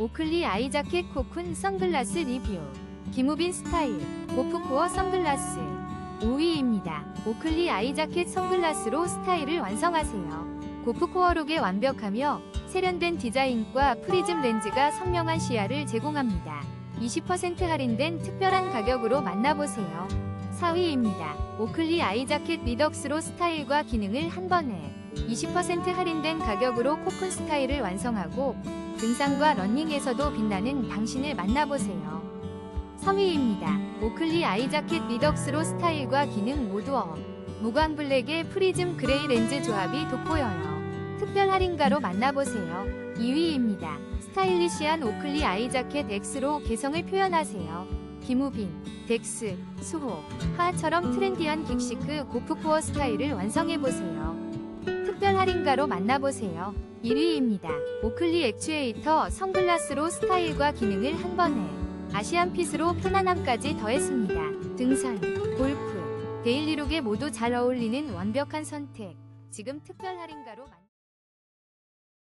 오클리 아이 자켓 코쿤 선글라스 리뷰 김우빈 스타일 고프코어 선글라스 5위입니다. 오클리 아이 자켓 선글라스로 스타일을 완성하세요. 고프코어 룩에 완벽하며 세련된 디자인과 프리즘 렌즈가 선명한 시야를 제공합니다. 20% 할인된 특별한 가격으로 만나보세요. 4위입니다. 오클리 아이 자켓 리덕스로 스타일과 기능을 한 번에 20% 할인된 가격으로 코쿤 스타일을 완성하고 등산과 러닝에서도 빛나는 당신을 만나보세요. 3위입니다. 오클리 아이자켓 리덕스로 스타일과 기능 모두 업. 무광 블랙의 프리즘 그레이 렌즈 조합이 돋보여요. 특별 할인가로 만나보세요. 2위입니다. 스타일리시한 오클리 아이자켓 X로 개성을 표현하세요. 김우빈, 덱스, 수호, 하하처럼 트렌디한 긱시크 고프코어 스타일을 완성해보세요. 특별 할인가로 만나보세요. 1위입니다. 오클리 액추에이터 선글라스로 스타일과 기능을 한 번에 아시안핏으로 편안함까지 더했습니다. 등산, 골프, 데일리룩에 모두 잘 어울리는 완벽한 선택. 지금 특별 할인가로 만